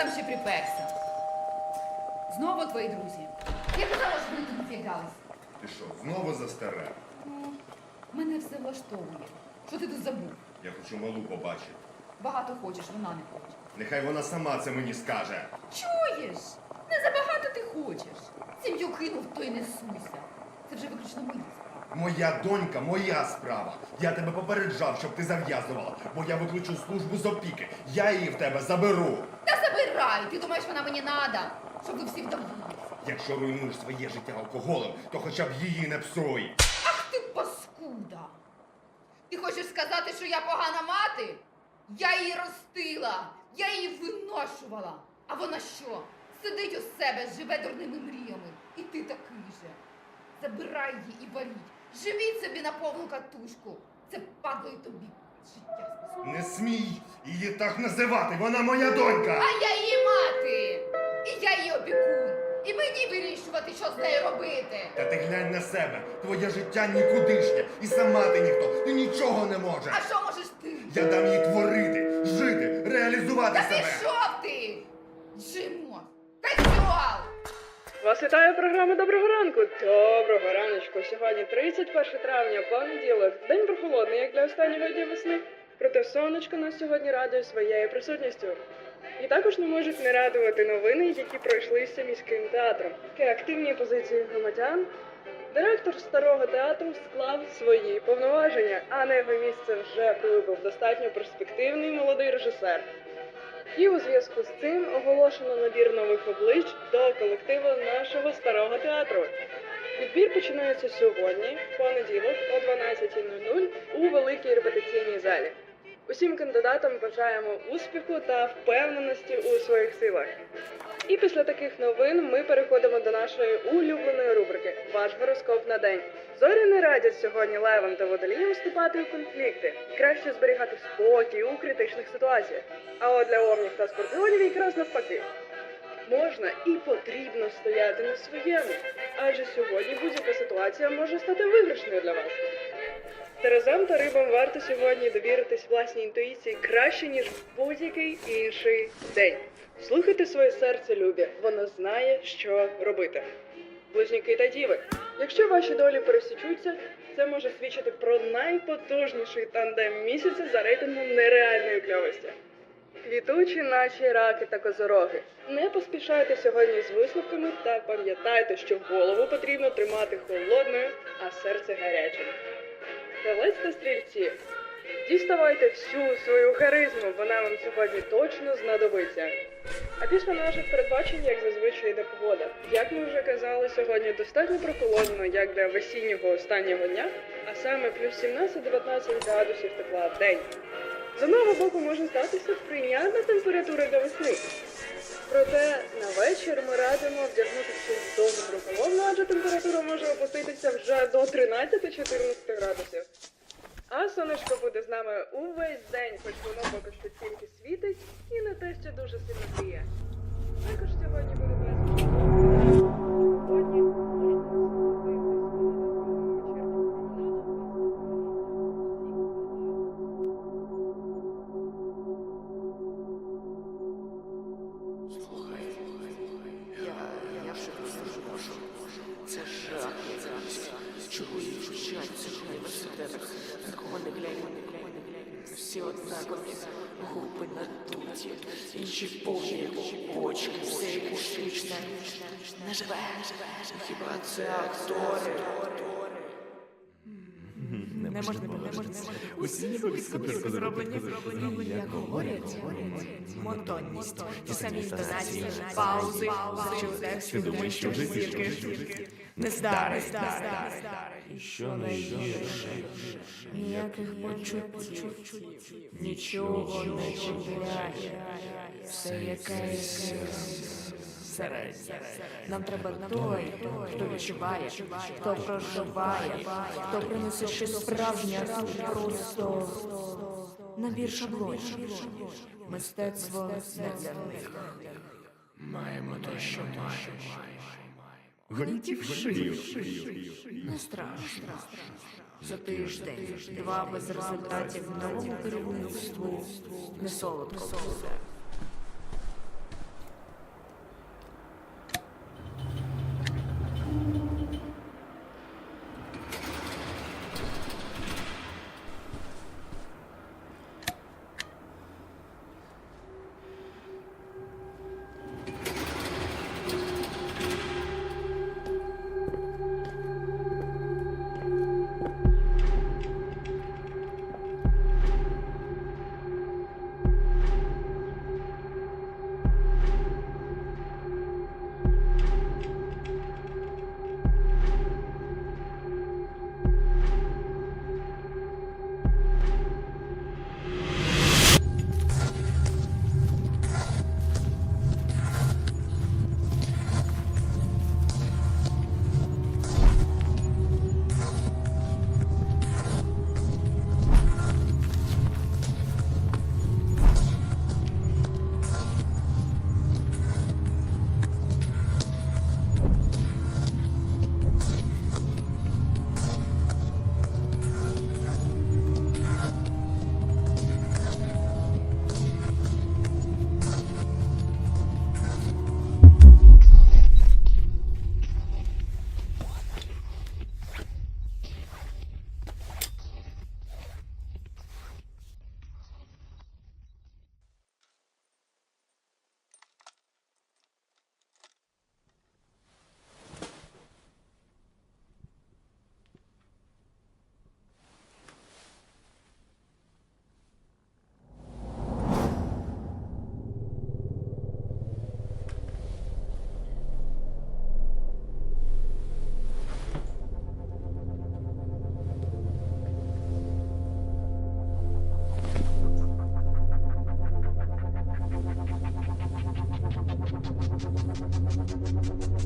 там ще приперся? Знову твої друзі. Я казала, що вони тут з'являлись. Ти що, знову за старе? Мене все влаштовує. Що ти тут забув? Я хочу малу побачити. Багато хочеш, вона не хоче. Нехай вона сама це мені скаже. Чуєш? Не забагато ти хочеш. Сім'ю кинув, то й не суйся. Це вже виключно мої справи. Моя донька, моя справа. Я тебе попереджав, щоб ти зав'язувала, бо я виключу службу з опіки. Я її в тебе заберу. Та! Ти думаєш, вона мені надо, щоб ви всі вдовились. Якщо руйнуєш своє життя алкоголем, то хоча б її не псуй. Ах ти паскуда! Ти хочеш сказати, що я погана мати? Я її ростила, я її виношувала. А вона що? Сидить у себе, живе дурними мріями. І ти такий же. Забирай її і валіть. Живіть собі на повну катушку. Це падло й тобі. Не смій її так називати, вона моя донька. А я її мати! І я її опікун. І мені вирішувати, що з нею робити. Та ти глянь на себе. Твоє життя нікудишнє. І сама ти ніхто. Ти нічого не можеш. А що можеш ти? Я дам їй творити, жити, реалізувати Та себе. пішов ти! Джимо! Вас вітає програма Доброго ранку. Доброго раночку. Сьогодні 31 травня, понеділок. День прохолодний, як для останнього дня весни. Проте сонечко нас сьогодні радує своєю присутністю. І також не можуть не радувати новини, які пройшлися міським театром. Такі активні позиції громадян. Директор старого театру склав свої повноваження, а на його місце вже прибув достатньо перспективний молодий режисер. І у зв'язку з цим оголошено набір нових облич до колективу нашого старого театру. Відбір починається сьогодні, в понеділок, о 12.00 у великій репетиційній залі. Усім кандидатам бажаємо успіху та впевненості у своїх силах. І після таких новин ми переходимо до нашої улюбленої рубрики Ваш гороскоп на день. Зорі не радять сьогодні левам та водоліям вступати у конфлікти. Краще зберігати спокій у критичних ситуаціях. А от для овнів та скорпіонів якраз навпаки. Можна і потрібно стояти на своєму, адже сьогодні будь-яка ситуація може стати виграшною для вас. Терезам та рибам варто сьогодні довіритись власній інтуїції краще, ніж будь-який інший день. Слухайте своє серце, любі, воно знає, що робити. Близнюки та діви. Якщо ваші долі пересічуться, це може свідчити про найпотужніший тандем місяця за рейтингом нереальної кльовості. Квітучі наші раки та козороги. Не поспішайте сьогодні з висновками та пам'ятайте, що голову потрібно тримати холодною, а серце гарячим. Телець та стрільці. Діставайте всю свою харизму, вона вам сьогодні точно знадобиться. А після наших передбачень, як зазвичай, йде погода. Як ми вже казали, сьогодні достатньо прохолодно, як для весіннього останнього дня, а саме плюс 17-19 градусів тепла в день. З одного боку може здатися прийнятна температура для весни. Проте на вечір ми радимо вдягнутися щось довго прохолодно, адже температура може опуститися вже до 13-14 градусів. А сонечко буде з нами увесь день, хоч воно поки що тільки світить і не те, що дуже сильно гріє. Також сьогодні Не живе, хіба це актори? Не можна, можна. Усі випуски зроблені, зроблені, як говорять. Монотонність, ті самі інтонації, паузи, ти думаєш, що вже зірки. Не здари, І що найгірше, ніяких почуттів, нічого не чіпляє. Все якесь середнє. Нам треба той, хто відчуває, хто проживає, хто принесе щось справжнє, просто набір шаблонів. Мистецтво не для них. Маємо те, що маємо. Не страшно. За тиждень, два без результатів новому керівництву не солодко буде. Thank you.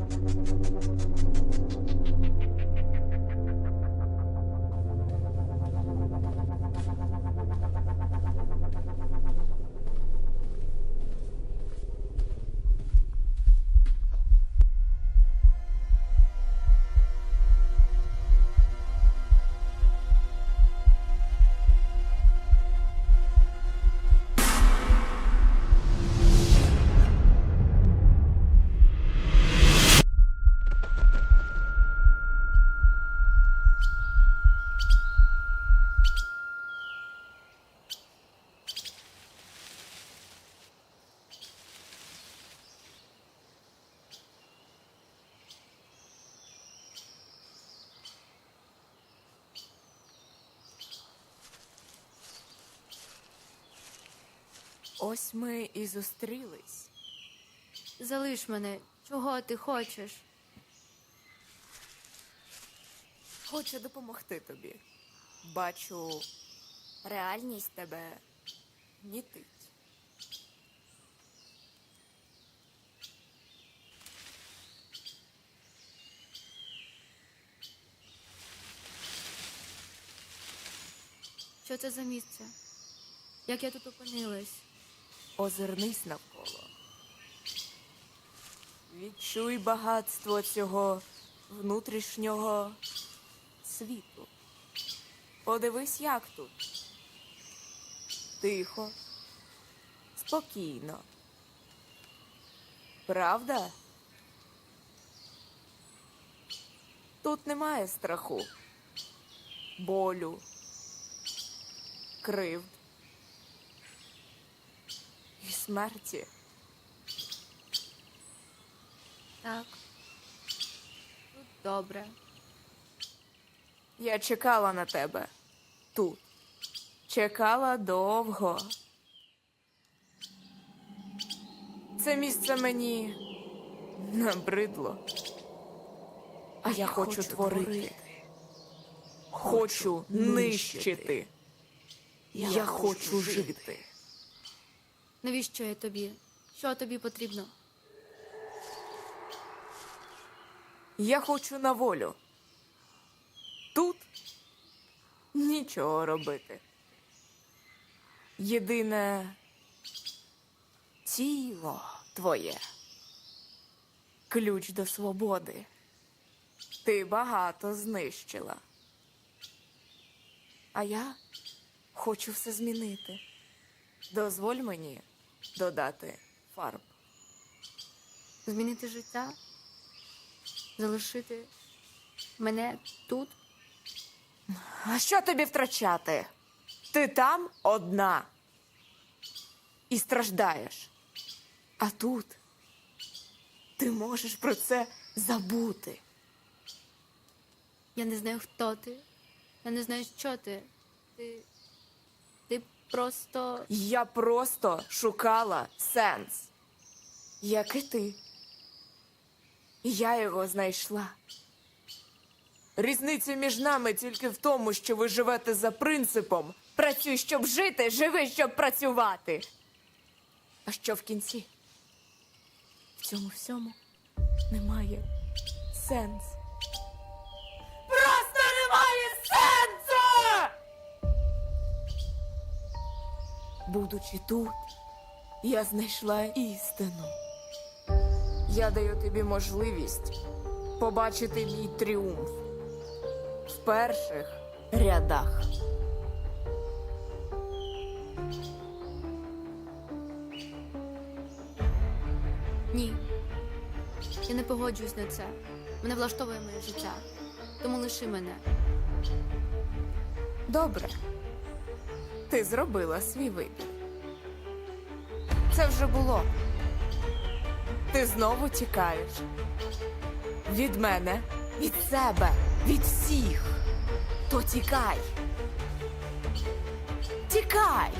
Ось ми і зустрілись. Залиш мене, чого ти хочеш? Хочу допомогти тобі. Бачу, реальність тебе нітить. Що це за місце? Як я тут опинилась? Озирнись навколо. Відчуй багатство цього внутрішнього світу. Подивись, як тут. Тихо, спокійно. Правда? Тут немає страху, болю, кривд і смерті. Так. Тут добре. Я чекала на тебе тут. Чекала довго. Це місце мені набридло. А я хочу творити. Хочу нищити. Я хочу жити. Навіщо я тобі? Що тобі потрібно? Я хочу на волю. Тут нічого робити. Єдине тіло твоє. Ключ до свободи. Ти багато знищила. А я хочу все змінити. Дозволь мені додати фарб. Змінити життя? Залишити мене тут? А що тобі втрачати? Ти там одна і страждаєш. А тут ти можеш про це забути. Я не знаю, хто ти. Я не знаю, що ти. Ти. Просто. Я просто шукала сенс, як і ти. Я його знайшла. Різниця між нами тільки в тому, що ви живете за принципом працюй, щоб жити, живи, щоб працювати. А що в кінці? В цьому всьому немає сенсу. Будучи тут, я знайшла істину. Я даю тобі можливість побачити мій тріумф в перших рядах. Ні. Я не погоджуюсь на це. Мене влаштовує моє життя. Тому лиши мене. Добре. Ти зробила свій вибір. Це вже було. Ти знову тікаєш. Від мене, від себе, від всіх. То тікай. Тікай.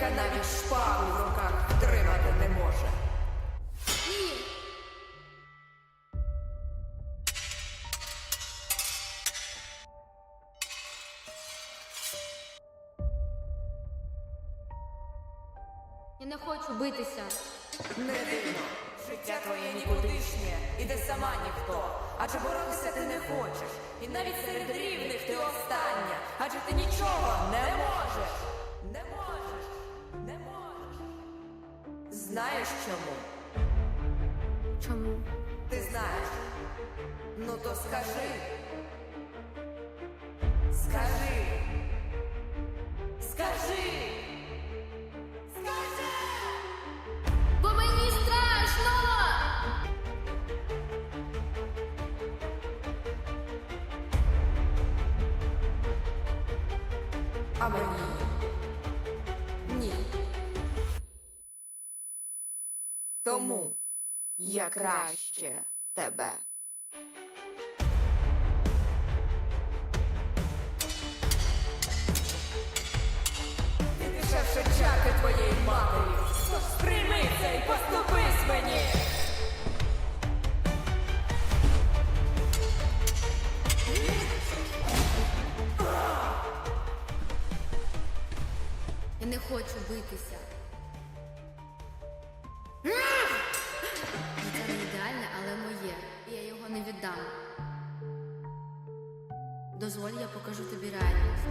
Яка навіть шпагу в руках втримати не може. Я не хочу битися. Не дивно, життя твоє нікудишнє, і ти сама ніхто. Адже боротися ти не хочеш. І навіть серед рівних ти остання. Адже ти нічого не можеш. Знаєш чому? Чому? Ти знаєш. Ну то скажи. Скажи. Скажи. Скажи. Бо мені страшно! А мені я краще тебе. Ти дешевше чаки твоєї матері. Тож прийми це і поступись мені. Я не хочу битися. Віддам. Дозволь, я покажу тобі реальність.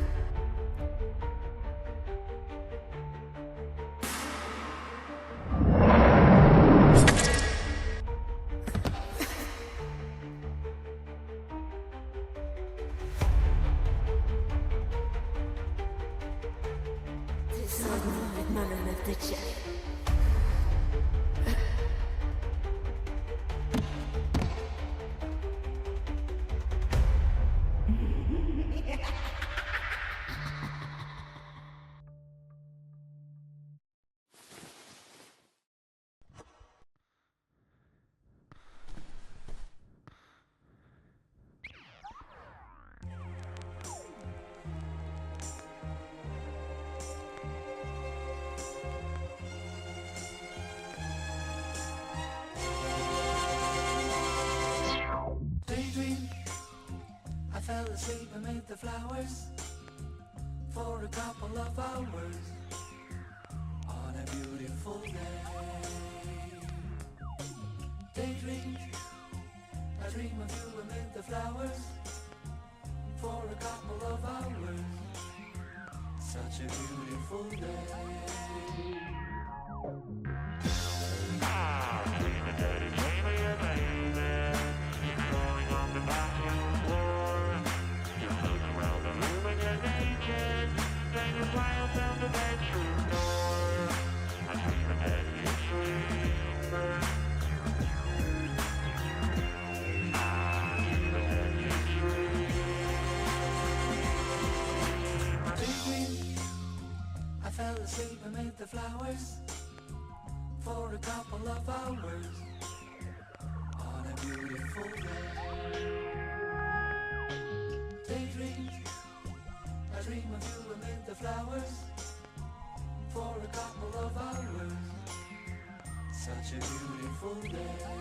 Asleep amid the flowers for a couple of hours on a beautiful day. Daydream. I dream of you amid the flowers for a couple of hours. Such a beautiful day. Flowers for a couple of hours on a beautiful day. Daydream. I dream of you amid the flowers for a couple of hours. Such a beautiful day.